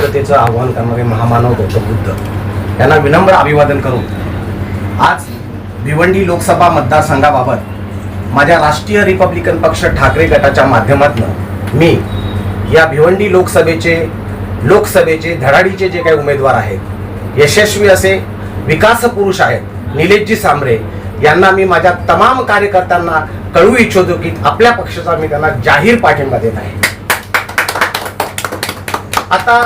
शांततेचं आव्हान करणारे महामानव गौतम बुद्ध यांना विनम्र अभिवादन करून आज भिवंडी लोकसभा मतदारसंघाबाबत माझ्या राष्ट्रीय रिपब्लिकन पक्ष ठाकरे गटाच्या माध्यमातून मी या भिवंडी लोकसभेचे लोकसभेचे धडाडीचे जे काही उमेदवार आहेत यशस्वी असे विकास पुरुष आहेत निलेशजी सांबरे यांना मी माझ्या तमाम कार्यकर्त्यांना कळू इच्छितो की आपल्या पक्षाचा मी त्यांना जाहीर पाठिंबा देत आहे. आता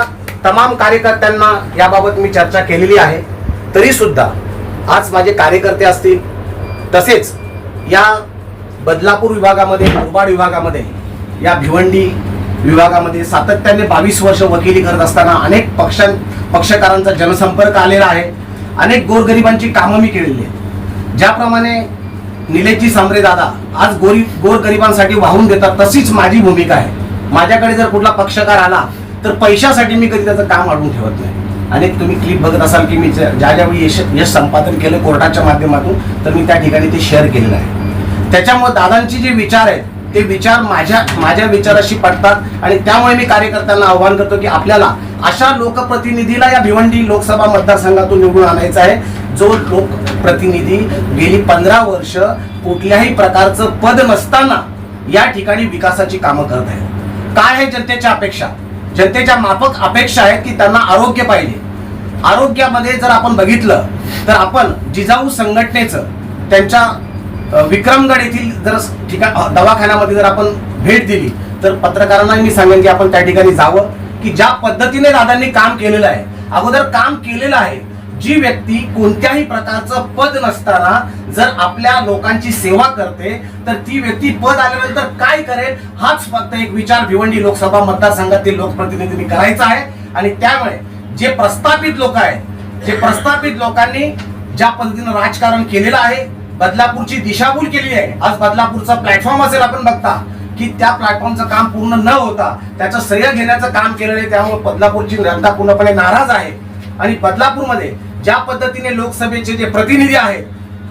तमाम कार्यकर्त्यांना याबाबत मी चर्चा केलेली आहे. तरीसुद्धा आज माझे कार्यकर्ते असतील तसेच या बदलापूर विभागामध्ये मुरबाड विभागामध्ये या भिवंडी विभागामध्ये सातत्याने बावीस वर्ष वकिली करत असताना अनेक पक्षां पक्षकारांचा जनसंपर्क आलेला आहे. अनेक गोरगरिबांची कामं मी केलेली आहेत. ज्याप्रमाणे निलेशजी सांबरे दादा आज गोरी गोरगरिबांसाठी वाहून देतात तशीच माझी भूमिका आहे. माझ्याकडे जर कुठला पक्षकार आला तर पैशासाठी मी कधी त्याचं काम अडवून ठेवत नाही. आणि तुम्ही क्लिप बघत असाल की मी ज्या ज्या ज्यावेळी यश यश संपादन केलं कोर्टाच्या माध्यमातून तर मी त्या ठिकाणी ते शेअर केलेलं आहे. त्याच्यामुळे दादांचे जे विचार आहेत ते विचार माझ्या माझ्या विचाराशी पडतात आणि त्यामुळे मी कार्यकर्त्यांना आव्हान करतो की आपल्याला अशा लोकप्रतिनिधीला या भिवंडी लोकसभा मतदारसंघातून निवडून आणायचा आहे. जो लोकप्रतिनिधी गेली पंधरा वर्ष कुठल्याही प्रकारचं पद नसताना या ठिकाणी विकासाची कामं करत आहे. काय आहे जनतेच्या अपेक्षा? जनतेच्या माफक अपेक्षा आहेत की त्यांना आरोग्य पाहिजे. आरोग्यामध्ये जर आपण बघितलं तर आपण जिजाऊ संघटनेचं त्यांच्या विक्रमगड येथील जर ठिकाण दवाखान्यामध्ये जर आपण भेट दिली तर पत्रकारांना मी सांगेन की आपण त्या ठिकाणी जावं की ज्या पद्धतीने दादांनी काम केलेलं आहे. अगोदर काम केलेलं आहे जी व्यक्ती कोणत्याही प्रकारचं पद नसताना जर आपल्या लोकांची सेवा करते तर ती व्यक्ती पद आल्यानंतर काय करेल? हाच फक्त एक विचार भिवंडी लोकसभा मतदारसंघातील लोकप्रतिनिधींनी करायचा आहे. आणि त्यामुळे जे प्रस्थापित लोक आहेत जे प्रस्थापित लोकांनी ज्या पद्धतीनं राजकारण केलेलं आहे बदलापूरची दिशाभूल केली आहे. आज बदलापूरचा प्लॅटफॉर्म असेल आपण बघता की त्या प्लॅटफॉर्मचं काम पूर्ण न होता त्याचं श्रेय घेण्याचं काम केलेलं आहे त्यामुळे बदलापूरची जनता पूर्णपणे नाराज आहे. आणि बदलापूरमध्ये ज्या पद्धतीने लोकसभेचे जे प्रतिनिधी आहेत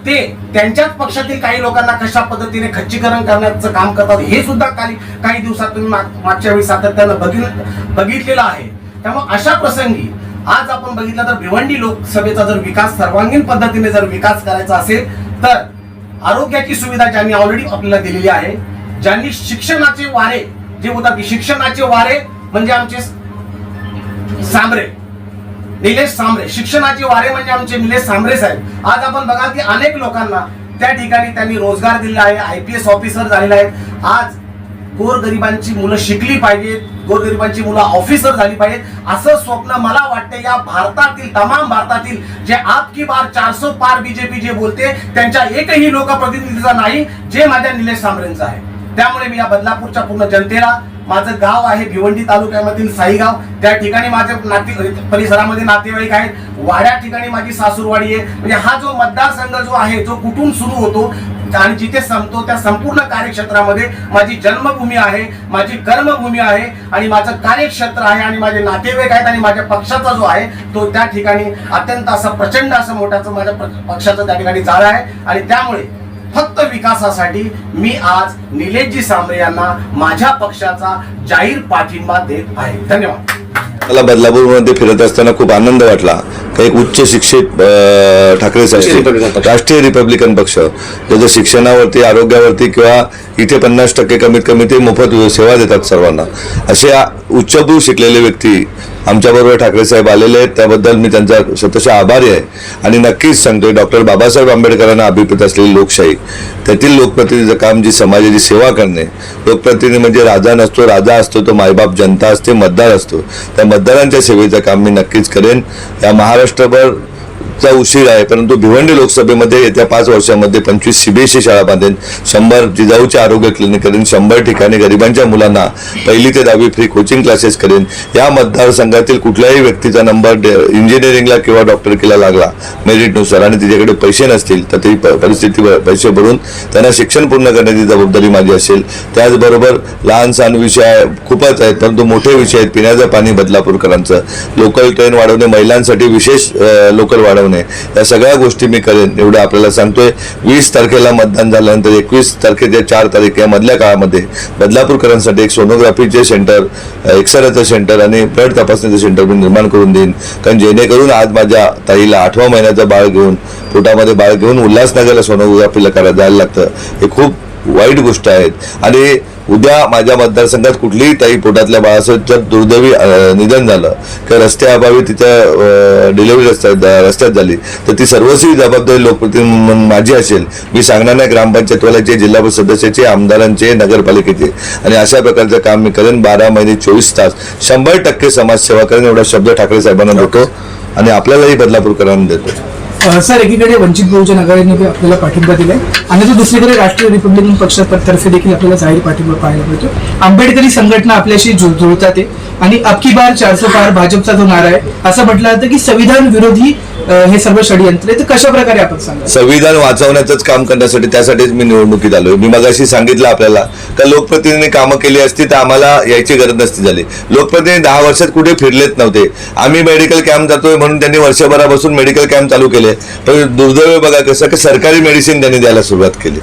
ते त्यांच्याच पक्षातील काही लोकांना कशा पद्धतीने खच्चीकरण करण्याचं काम करतात हे सुद्धा काही काही दिवसात तुम्ही माग- मागच्या वेळी सातत्यानं बघित बघितलेलं आहे. त्यामुळे अशा प्रसंगी आज आपण बघितलं तर भिवंडी लोकसभेचा जर विकास सर्वांगीण पद्धतीने जर विकास करायचा असेल तर आरोग्याची सुविधा ज्यांनी ऑलरेडी आपल्याला दिलेली आहे ज्यांनी शिक्षणाचे वारे जे होतात की शिक्षणाचे वारे म्हणजे आमचे सांबरे निलेश सांबरे शिक्षणाचे वारे म्हणजे आमचे निलेश सांबरे साहेब. आज आपण बघाल की अनेक लोकांना त्या ठिकाणी त्यांनी रोजगार दिलेला आहे आय पी एस ऑफिसर झालेले आहेत. आज गोरगरिबांची मुलं शिकली पाहिजेत गोरगरिबांची मुलं ऑफिसर झाली पाहिजेत. असं स्वप्न मला वाटतं या भारतातील तमाम भारतातील जे आप की बार चारसो पार बीजेपी जे बोलते त्यांच्या एकही लोकप्रतिनिधीचा नाही जे माझ्या निलेश सांबरेंचं आहे. त्यामुळे मी या बदलापूरच्या पूर्ण जनतेला माझं गाव आहे भिवंडी तालुक्यामधील साईगाव. त्या ठिकाणी माझ्या नाते परिसरामध्ये नातेवाईक आहेत. वाड्या ठिकाणी माझी सासूरवाडी आहे. म्हणजे हा जो मतदारसंघ जो आहे जो कुठून सुरू होतो आणि जिथे संपतो त्या संपूर्ण कार्यक्षेत्रामध्ये माझी जन्मभूमी आहे माझी कर्मभूमी आहे आणि माझं कार्यक्षेत्र आहे आणि माझे नातेवाईक आहेत आणि माझ्या पक्षाचा जो आहे तो त्या ठिकाणी अत्यंत असं प्रचंड असं मोठ्याचं माझ्या पक्षाचं त्या ठिकाणी जाळ आहे. आणि त्यामुळे फक्त विकासासाठी मी आज निलेशजी सांबरे यांना माझ्या पक्षाचा जाहीर पाठिंबा देत आहे. धन्यवाद. मला बदलापूरमध्ये फिरत असताना खूप आनंद वाटला. एक उच्च शिक्षित ठाकरे साहेब. राष्ट्रीय रिपब्लिकन पक्ष. ज्याचं शिक्षणावरती आरोग्यावरती किंवा इथे पन्नास टक्के कमीत कमी ते मोफत सेवा देतात सर्वांना. असे उच्चभ्रू शिकलेले व्यक्ती आमच्याबरोबर ठाकरे साहेब आलेले आहेत. त्याबद्दल मी त्यांचा स्वतःचा आभारी आहे. आणि नक्कीच सांगतोय डॉक्टर बाबासाहेब आंबेडकरांना अभिप्रेत असलेली लोकशाही. त्यातील लोकप्रतिनिधीचं काम जी समाजाची सेवा करणे लोकप्रतिनिधी म्हणजे राजा नसतो राजा असतो तो मायबाप जनता असते मतदार असतो. त्या मतदारांच्या सेवेचं काम मी नक्कीच करेन. या महाराष्ट्रभर चा उशीर आहे. परंतु भिवंडी लोकसभेमध्ये येत्या पाच वर्षामध्ये पंचवीस सीबीएसई शाळा बांधेन. शंभर जिजाऊच्या आरोग्य क्लिनिक करेन. शंभर ठिकाणी गरिबांच्या मुलांना पहिली ते दहावी फ्री कोचिंग क्लासेस करेन. या मतदारसंघातील कुठल्याही व्यक्तीचा नंबर इंजिनिअरिंगला किंवा डॉक्टरकीला लागला. मेरिटनुसार आणि तिच्याकडे पैसे नसतील तर ती प- परिस्थिती पैसे भरून त्यांना शिक्षण पूर्ण करण्याची जबाबदारी माझी असेल. त्याचबरोबर लहान सहान विषय खूपच आहेत परंतु मोठे विषय आहेत. पिण्याचं पाणी बदलापूरकरांचं. लोकल ट्रेन वाढवणे महिलांसाठी विशेष लोकल वाढवणे. बजावणे या सगळ्या गोष्टी मी करेन. एवढं आपल्याला सांगतोय. वीस तारखेला मतदान झाल्यानंतर एकवीस तारखेच्या चार तारीख या मधल्या काळामध्ये बदलापूरकरांसाठी एक सोनोग्राफीचे सेंटर एक्सरेचं सेंटर आणि ब्लड तपासणीचं सेंटर मी निर्माण करून देईन. कारण जेणेकरून आज माझ्या ताईला आठवा महिन्याचं बाळ घेऊन पोटामध्ये बाळ घेऊन उल्हासनगरला सोनोग्राफीला करायला जायला लागतं. हे खूप वाईट गोष्ट आहेत. आणि उद्या माझ्या मतदारसंघात कुठलीही ताई पोटातल्या बाळासाहेबच्या दुर्दैवी निधन झालं किंवा रस्त्याअभावी तिच्या डिलिव्हरी रस्त्यात रस्त्यात झाली तर ती सर्वस्वी जबाबदारी लोकप्रतिनिधी म्हणून माझी असेल. मी सांगणार नाही ग्रामपंचायतवाल्याचे जिल्हा परिषद सदस्याचे आमदारांचे नगरपालिकेचे. आणि अशा प्रकारचं काम मी करेन. बारा महिने चोवीस तास. शंभर टक्के समाजसेवा करेन एवढा शब्द ठाकरे साहेबांना देतो. आणि आपल्यालाही बदलापूरकरांना देतो. सर एकीकडे वंचित बहुजन आघाडीने आपल्याला पाठिंबा दिलाय आणि तो दुसरीकडे राष्ट्रीय रिपब्लिकन पक्षातर्फे देखील आपल्याला जाहीर पाठिंबा पाहायला मिळतो. आंबेडकरी संघटना आपल्याशी जुळतात आणि अबकी बार चारशे पार भाजपचा जो नारा आहे असं म्हटलं जातं की संविधान विरोधी हे सर्व षडयंत्र आहे. तर कशा प्रकारे आपण सांगा संविधान वाचवण्याचंच काम करण्यासाठी त्यासाठीच मी निवडणुकीत आलोय. मी मगाशी सांगितलं आपल्याला का लोकप्रतिनिधी कामं केली असती तर आम्हाला यायची गरज नसती झाली. लोकप्रतिनिधी दहा वर्षात कुठे फिरलेच नव्हते. आम्ही मेडिकल कॅम्प जातोय म्हणून त्यांनी वर्षभरापासून मेडिकल कॅम्प चालू केले. पण दुर्दैव बघा कसं की सरकारी मेडिसिन त्यांनी द्यायला सुरुवात केली.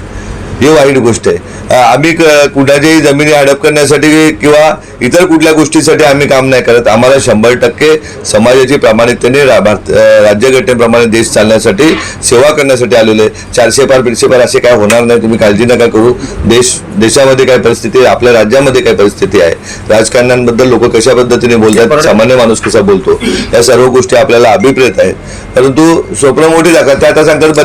ही वाईट गोष्ट आहे. आम्ही कुणाच्याही जमिनी हडप करण्यासाठी किंवा इतर कुठल्या गोष्टीसाठी आम्ही काम नाही करत. आम्हाला शंभर टक्के समाजाची प्रामाणिकतेने राज्यघटनेप्रमाणे देश चालण्यासाठी सेवा करण्यासाठी आलेले चारशे पार दीडशे पार असे काय होणार नाही तुम्ही काळजी नका करू. देश देशामध्ये काय परिस्थिती आहे आपल्या राज्यामध्ये काय परिस्थिती आहे राजकारण्यांबद्दल लोक कशा पद्धतीने बोलतात सामान्य माणूस कसा बोलतो या सर्व गोष्टी आपल्याला अभिप्रेत आहेत. परंतु स्वप्न मोठी दाखवा त्या आता सांगतात बदला